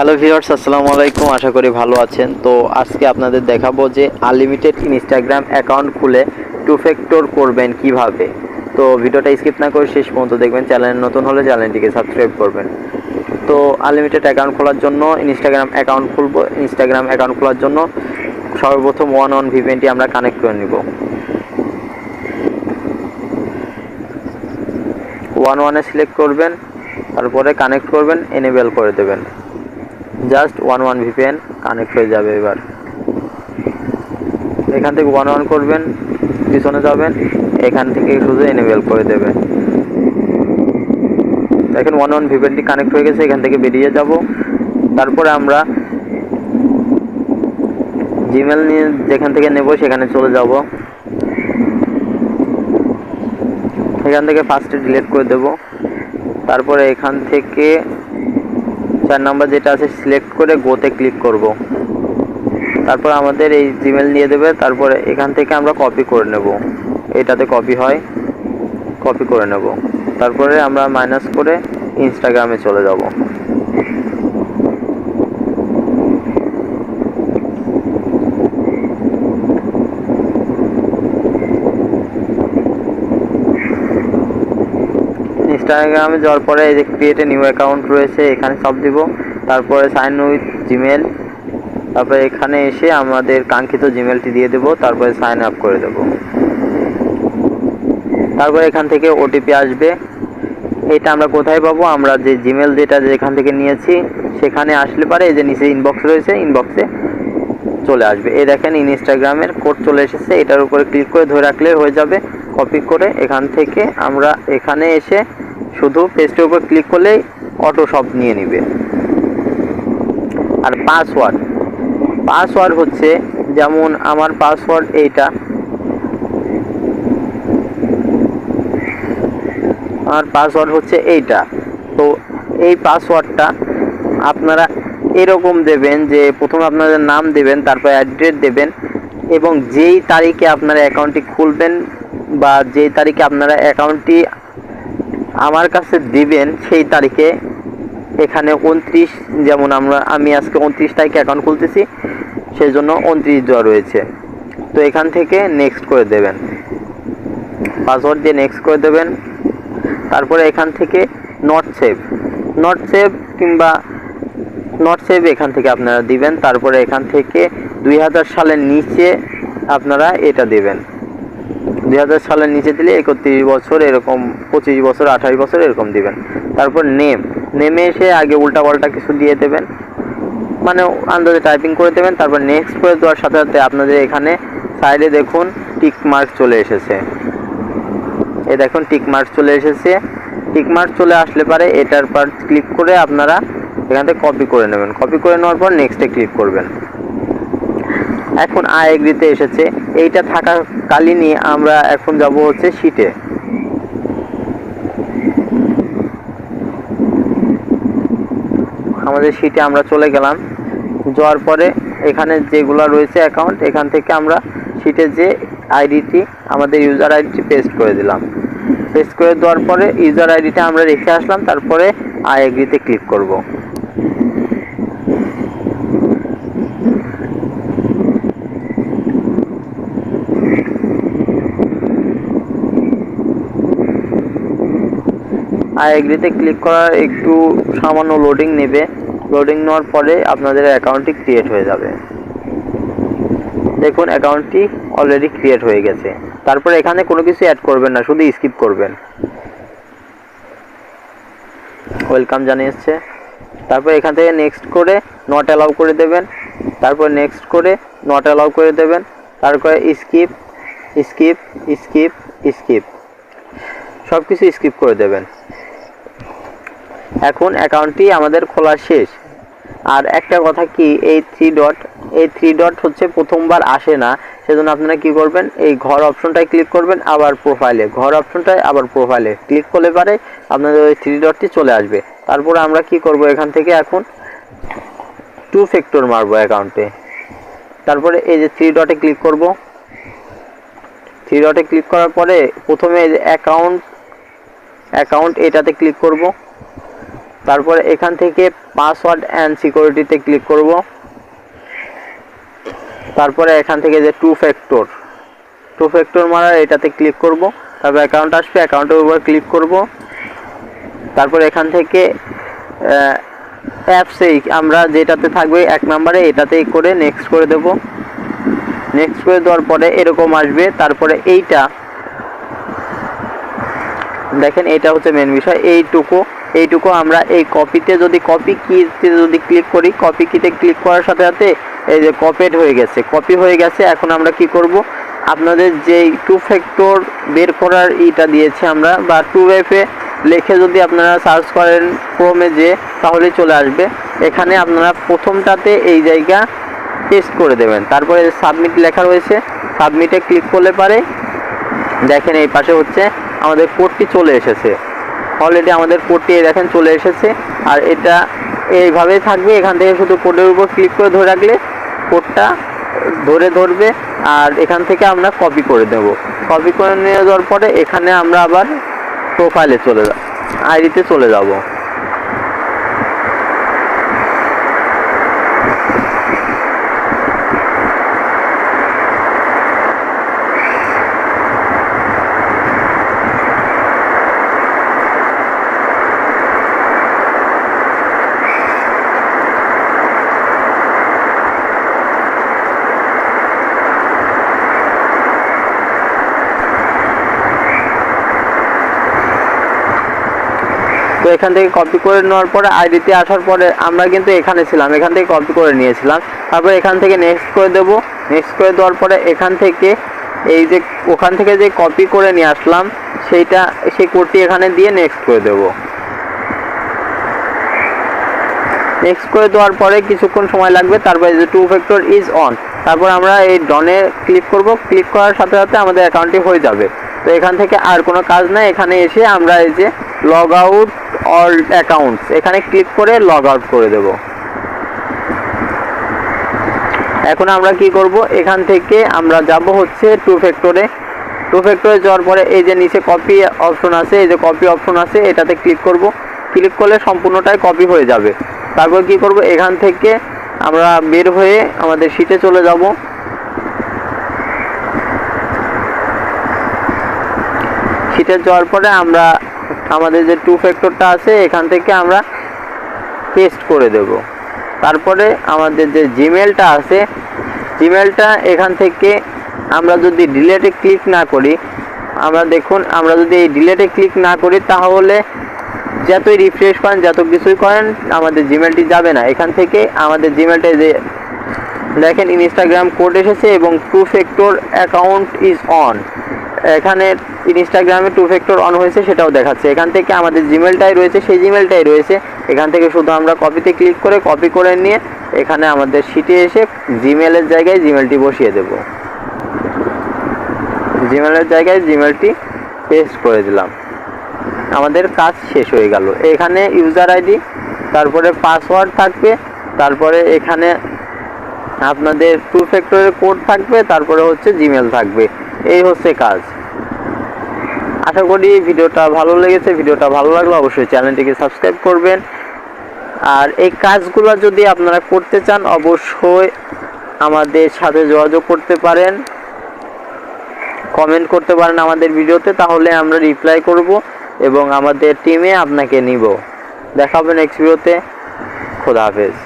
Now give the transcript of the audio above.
Hello viewers আসসালামু আলাইকুম। আশা করি ভালো আছেন। তো আজকে আপনাদের দেখাবো যে আনলিমিটেড ইনস্টাগ্রাম অ্যাকাউন্ট খুলে টু ফ্যাক্টর করবেন কীভাবে। তো ভিডিওটা স্কিপ না করে শেষ পর্যন্ত দেখবেন। চ্যানেল নতুন হলে চ্যানেলটিকে সাবস্ক্রাইব করবেন। তো আনলিমিটেড অ্যাকাউন্ট খোলার জন্য ইনস্টাগ্রাম অ্যাকাউন্ট খুলবো। ইনস্টাগ্রাম অ্যাকাউন্ট খোলার জন্য সর্বপ্রথম ওয়ান অন ভিপিএনটি আমরা কানেক্ট করে নিব। ওয়ান ওয়ানে সিলেক্ট করবেন। তারপরে কানেক্ট করবেন এনেবেল করে দেবেন। Just one one VPN connect হয়ে যাবে এবার। এখান থেকে ওয়ান ওয়ান করবেন, পিছনে যাবেন, এখান থেকে শুধু এনেবেল করে দেবেন। দেখেন ওয়ান ওয়ান ভিপিএনটি কানেক্ট হয়ে গেছে, এখান থেকে বেরিয়ে যাব। তারপরে আমরা জিমেল নিয়ে যেখান থেকে নেব, সেখানে চলে যাব। এখান থেকে ফার্স্টে ডিলিট করে দেব। তারপরে এখান থেকে চার নাম্বার যেটা আছে সিলেক্ট করে গোতে ক্লিক করব। তারপর আমাদের এই জিমেল নিয়ে দেবে, তারপরে এখান থেকে আমরা কপি করে নেব। এটাতে কপি হয় কপি করে নেব। তারপরে আমরা মাইনাস করে ইনস্টাগ্রামে চলে যাব। ইনস্টাগ্রামে যাওয়ার পরে এই যে ক্রিয়েট নিউ অ্যাকাউন্ট রয়েছে, এখানে সব দিব। তারপরে সাইন উইথ জিমেল তারপরে এখানে এসে আমাদের কাঙ্ক্ষিত জিমেলটি দিয়ে দেব, তারপরে সাইন আপ করে দেব। তারপরে এখান থেকে ওটিপি আসবে। এটা আমরা কোথায় পাবো? আমরা যে জিমেল যেটা যেখান থেকে নিয়েছি, সেখানে আসলে পারে এই যে নিচে ইনবক্স রয়েছে ইনবক্সে চলে আসবে। এই দেখেন ইনস্টাগ্রামের কোড চলে এসেছে, এটার উপরে ক্লিক করে ধরে রাখলে হয়ে যাবে। কপি করে এখান থেকে আমরা এখানে এসে শুধু পেস্টের উপর ক্লিক করলেই অটো সব নিয়ে নিবে। আর পাসওয়ার্ড পাসওয়ার্ড হচ্ছে যেমন আমার পাসওয়ার্ড এইটা। আমার পাসওয়ার্ড হচ্ছে এইটা। তো এই পাসওয়ার্ডটা আপনারা এরকম দেবেন যে প্রথমে আপনাদের নাম দেবেন, তারপর অ্যাড্রেস দেবেন এবং যেই তারিখে আপনারা অ্যাকাউন্টটি খুলবেন বা যেই তারিখে আপনারা অ্যাকাউন্টটি আমার কাছে দিবেন সেই তারিখে এখানে উনত্রিশ, যেমন আমরা, আমি আজকে উনত্রিশ তারিখে অ্যাকাউন্ট খুলতেছি সেই জন্য উনত্রিশ দেওয়া রয়েছে। তো এখান থেকে নেক্সট করে দেবেন। পাসওয়ার্ড দিয়ে নেক্সট করে দেবেন। তারপরে এখান থেকে নট সেভ নট সেভ কিংবা নট সেভ এখান থেকে আপনারা দিবেন। তারপরে এখান থেকে দুই হাজার সালের নিচে আপনারা এটা দেবেন। দুই হাজার সালের নিচে দিলে একত্রিশ বছর এরকম, পঁচিশ বছর, আঠাশ বছর এরকম দিবেন। তারপর নেম। নেমে এসে আগে উল্টা পাল্টা কিছু দিয়ে দেবেন। মানে আন্দাজে টাইপিং করে দেবেন, তারপর নেক্সট করে দেওয়ার সাথে সাথে আপনাদের এখানে সাইডে দেখুন টিক মার্ক চলে এসেছে। এ দেখুন টিক মার্ক চলে এসেছে। টিক মার্ক চলে আসলে পারে এটার পর ক্লিক করে আপনারা এখান থেকে কপি করে নেবেন। কপি করে নেওয়ার পর নেক্সটে ক্লিক করবেন। এখন আই এগ্রিতে এসেছে। এইটা থাকাকালীনই আমরা এখন যাব হচ্ছে শিটে আমাদের শিটে আমরা চলে গেলাম। যাওয়ার পরে এখানে যেগুলো রয়েছে অ্যাকাউন্ট এখান থেকে আমরা শিটে যে আইডিটি আমাদের ইউজার আইডিটি পেস্ট করে দিলাম। পেস্ট করে দেওয়ার পরে ইউজার আইডিটা আমরা রেখে আসলাম, তারপরে আই এগ্রিতে ক্লিক করব। আই এগ্রিতে ক্লিক করার একটু সামান্য লোডিং নেবে। লোডিং নেওয়ার পরে আপনাদের অ্যাকাউন্টটি ক্রিয়েট হয়ে যাবে। দেখুন অ্যাকাউন্টটি অলরেডি ক্রিয়েট হয়ে গেছে। তারপরে এখানে কোনো কিছু অ্যাড করবেন না, শুধু স্কিপ করবেন। ওয়েলকাম জানিয়েছে তারপর এখান থেকে নেক্সট করে নট অ্যালাউ করে দেবেন। তারপর নেক্সট করে নট অ্যালাউ করে দেবেন। তারপরে স্কিপ স্কিপ স্কিপ স্কিপ সব কিছু স্কিপ করে দেবেন। এখন অ্যাকাউন্টটি আমাদের খোলা শেষ। আর একটা কথা কি, এই থ্রি ডট এই থ্রি ডট হচ্ছে প্রথমবার আসে না, সেজন্য আপনারা কি করবেন, এই ঘর অপশনটায় ক্লিক করবেন, আবার প্রোফাইলে ঘর অপশনটায় আবার প্রোফাইলে ক্লিক করলে পারে আপনাদের ওই থ্রি ডটটি চলে আসবে। তারপর আমরা কি করব এখান থেকে এখন টু ফ্যাক্টর মারবো অ্যাকাউন্টে তারপরে এই যে থ্রি ডটে ক্লিক করব। থ্রি ডটে ক্লিক করার পরে প্রথমে অ্যাকাউন্ট অ্যাকাউন্ট এটাতে ক্লিক করব। তারপরে এখান থেকে পাসওয়ার্ড অ্যান্ড সিকিউরিটিতে ক্লিক করব। তারপরে এখান থেকে যে টু ফ্যাক্টর টু ফ্যাক্টর মারার এটাতে ক্লিক করব। তারপর অ্যাকাউন্ট আসবে অ্যাকাউন্টের উপর ক্লিক করব। তারপর এখান থেকে অ্যাপসেই আমরা যেটাতে থাকবে এক নম্বরে এটাতেই করে নেক্সট করে দেব। নেক্সট করে দেওয়ার পরে এরকম আসবে। তারপরে এইটা, দেখেন এটা হচ্ছে মেন বিষয়। এইটুকু এইটুকু আমরা এই কপিতে যদি কপি কিতে যদি ক্লিক করি কপি কিতে ক্লিক করার সাথে সাথে এই যে কপেড হয়ে গেছে। কপি হয়ে গেছে, এখন আমরা কি করব? আপনাদের যেই টু ফ্যাক্টর বের করার ইটা দিয়েছে আমরা, বা টু ওয়েফে লিখে যদি আপনারা সার্চ করেন ক্রোমে যে, তাহলে চলে আসবে। এখানে আপনারা প্রথমটাতে এই জায়গা পেস্ট করে দেবেন। তারপরে সাবমিট লেখা রয়েছে। সাবমিটে ক্লিক করলে পারে, দেখেন এই পাশে হচ্ছে আমাদের কোডটি চলে এসেছে। অলরেডি আমাদের কোডটি দেখেন, চলে এসেছে। আর এটা এইভাবেই থাকবে, এখান থেকে শুধু কোডের উপর ক্লিক করে ধরে রাখলে কোডটা ধরে ধরবে, আর এখান থেকে আমরা কপি করে দেব। কপি করে নিয়ে যাওয়ার পরে এখানে আমরা আবার প্রোফাইলে চলে যাব আইডিতে চলে যাব। এখান থেকে কপি করে নেওয়ার পরে আইডিতে আসার পরে আমরা কিন্তু এখানে ছিলাম, এখান থেকে কপি করে নিয়েছিলাম। তারপর এখান থেকে নেক্সট করে দেব। নেক্সট করে দেওয়ার পরে এখান থেকে এই যে, ওখান থেকে যে কপি করে নিয়ে আসলাম, সেইটা, সেই কোডটি এখানে দিয়ে নেক্সট করে দেব। নেক্সট করে দেওয়ার পরে কিছুক্ষণ সময় লাগবে, তারপরে যে টু ফ্যাক্টর ইজ অন তারপর আমরা এই ডনে ক্লিক করব। ক্লিক করার সাথে সাথে আমাদের অ্যাকাউন্টটি হয়ে যাবে। তো এখান থেকে আর কোনো কাজ নাই। এখানে এসে আমরা এই যে লগ আউট অল অ্যাকাউন্টস এখানে ক্লিক করে লগ আউট করে দেব। এখন আমরা কি করব? এখান থেকে আমরা যাব হচ্ছে টু ফ্যাক্টরে টু ফ্যাক্টরে যাওয়ার পরে এই যে নিচে কপি অপশন আছে, এই যে কপি অপশন আছে, এটাতে ক্লিক করব। ক্লিক করলে সম্পূর্ণটাই কপি হয়ে যাবে। তারপর কি করব? এখান থেকে আমরা বের হয়ে আমাদের শীটে চলে যাব। শীটে যাওয়ার পরে আমরা আমাদের যে টু ফ্যাক্টরটা আছে, এখান থেকে আমরা পেস্ট করে দেব। তারপরে আমাদের যে জিমেলটা আছে জিমেলটা এখান থেকে আমরা যদি ডিলেটে ক্লিক না করি, আমরা দেখুন, আমরা যদি এই ডিলেটে ক্লিক না করি, তাহলে যতই রিফ্রেশ করেন, যত কিছুই করেন, আমাদের জিমেলটি যাবে না। এখান থেকে আমাদের জিমেলটা যে দেখেন ইনস্টাগ্রাম কোড এসেছে এবং two factor account is on এখানে ইনস্টাগ্রামে টু ফ্যাক্টর অন হয়েছে, সেটাও দেখাচ্ছে। এখান থেকে আমাদের জিমেলটাই রয়েছে, সেই জিমেলটাই রয়েছে। এখান থেকে শুধু আমরা কপিতে ক্লিক করে কপি করে নিয়ে এখানে আমাদের সিটে এসে জিমেলের জায়গায় জিমেলটি বসিয়ে দেব। জিমেলের জায়গায় জিমেলটি পেস্ট করে দিলাম। আমাদের কাজ শেষ হয়ে গেল। এখানে ইউজার আইডি তারপরে পাসওয়ার্ড থাকবে, তারপরে এখানে আপনাদের টু ফ্যাক্টরের কোড থাকবে, তারপরে হচ্ছে জিমেল থাকবে। এই হচ্ছে কাজ। আশা করি ভিডিওটা ভালো লেগেছে। ভিডিওটা ভালো লাগলে অবশ্যই চ্যানেলটিকে সাবস্ক্রাইব করবেন। আর এই কাজগুলো যদি আপনারা করতে চান, অবশ্যই আমাদের সাথে যোগাযোগ করতে পারেন। কমেন্ট করতে পারেন আমাদের ভিডিওতে, তাহলে আমরা রিপ্লাই করব এবং আমাদের টিমে আপনাকে নিব। দেখা হবে ভিডিওতে খোদা হাফেজ।